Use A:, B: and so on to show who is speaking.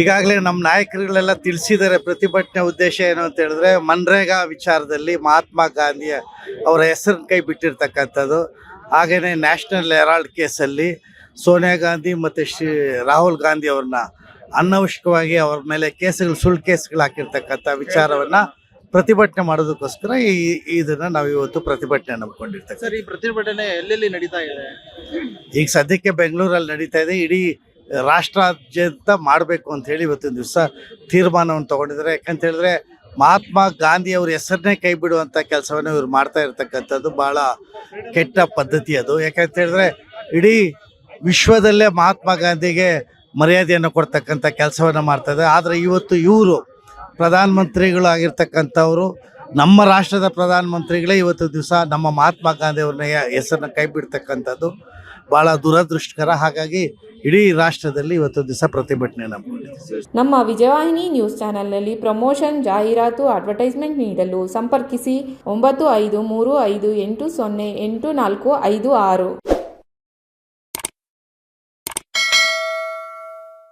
A: ಈಗಾಗಲೇ ನಮ್ಮ ನಾಯಕರುಗಳೆಲ್ಲ ತಿಳಿಸಿದ್ದಾರೆ. ಪ್ರತಿಭಟನೆ ಉದ್ದೇಶ ಏನು ಅಂತ ಹೇಳಿದ್ರೆ ಮನ್ರೇಗಾ ವಿಚಾರದಲ್ಲಿ ಮಹಾತ್ಮ ಗಾಂಧಿ ಅವರ ಹೆಸರನ್ನ ಕೈ ಬಿಟ್ಟಿರ್ತಕ್ಕಂಥದ್ದು. ಹಾಗೆಯೇ ನ್ಯಾಷನಲ್ ಹೆರಾಲ್ಡ್ ಕೇಸಲ್ಲಿ ಸೋನಿಯಾ ಗಾಂಧಿ ಮತ್ತು ಶ್ರೀ ರಾಹುಲ್ ಗಾಂಧಿ ಅವ್ರನ್ನ ಅನವಶ್ಯಕವಾಗಿ ಅವ್ರ ಮೇಲೆ ಕೇಸುಗಳು ಸುಳ್ಳು ಕೇಸುಗಳು ಹಾಕಿರ್ತಕ್ಕಂಥ ವಿಚಾರವನ್ನು ಪ್ರತಿಭಟನೆ ಮಾಡೋದಕ್ಕೋಸ್ಕರ ಈ ಇದನ್ನು ನಾವು ಇವತ್ತು ಪ್ರತಿಭಟನೆ ನಂಬ್ಕೊಂಡಿರ್ತೇವೆ.
B: ಸರ್ ಈ ಪ್ರತಿಭಟನೆ ಎಲ್ಲೆಲ್ಲಿ ನಡೀತಾ ಇದೆ?
A: ಈಗ ಸದ್ಯಕ್ಕೆ ಬೆಂಗಳೂರಲ್ಲಿ ನಡೀತಾ ಇದೆ. ಇಡೀ ರಾಷ್ಟ್ರಾದ್ಯಂತ ಮಾಡಬೇಕು ಅಂತ ಹೇಳಿ ಇವತ್ತಿನ ದಿವಸ ತೀರ್ಮಾನವನ್ನು ತಗೊಂಡಿದ್ದಾರೆ. ಯಾಕಂತ ಹೇಳಿದ್ರೆ ಮಹಾತ್ಮ ಗಾಂಧಿ ಅವ್ರ ಹೆಸರನ್ನೇ ಕೈ ಬಿಡುವಂಥ ಕೆಲಸವನ್ನು ಇವ್ರು ಮಾಡ್ತಾ ಇರ್ತಕ್ಕಂಥದ್ದು ಭಾಳ ಕೆಟ್ಟ ಪದ್ಧತಿ ಅದು. ಯಾಕಂತ ಹೇಳಿದ್ರೆ ಇಡೀ ವಿಶ್ವದಲ್ಲೇ ಮಹಾತ್ಮ ಗಾಂಧಿಗೆ ಮರ್ಯಾದೆಯನ್ನು ಕೊಡ್ತಕ್ಕಂಥ ಕೆಲಸವನ್ನು ಇದೆ ಆದರೆ ಇವತ್ತು ಇವರು ಪ್ರಧಾನಮಂತ್ರಿಗಳಾಗಿರ್ತಕ್ಕಂಥವ್ರು ನಮ್ಮ ರಾಷ್ಟ್ರದ ಪ್ರಧಾನಮಂತ್ರಿಗಳೇ ಇವತ್ತು ದಿವಸ ನಮ್ಮ ಮಹಾತ್ಮ ಗಾಂಧಿ ಅವ್ರನ್ನ ಹೆಸರನ್ನ ಕೈ ಬಿಡ್ತಕ್ಕಂಥದ್ದು ಭಾಳ ದುರದೃಷ್ಟಕರ. ಹಾಗಾಗಿ ಇಡೀ ರಾಷ್ಟ್ರದಲ್ಲಿ ಇವತ್ತು ದಿವಸ ಪ್ರತಿಭಟನೆ
C: ನಮ್ಮ ವಿಜಯವಾಹಿನಿ ನ್ಯೂಸ್ ಚಾನೆಲ್ನಲ್ಲಿ ಪ್ರಮೋಷನ್, ಜಾಹೀರಾತು, ಅಡ್ವರ್ಟೈಸ್ಮೆಂಟ್ ನೀಡಲು ಸಂಪರ್ಕಿಸಿ ಒಂಬತ್ತು ಐದು ಮೂರು ಐದು ಎಂಟು ಸೊನ್ನೆ ಎಂಟು ನಾಲ್ಕು ಐದು ಆರು.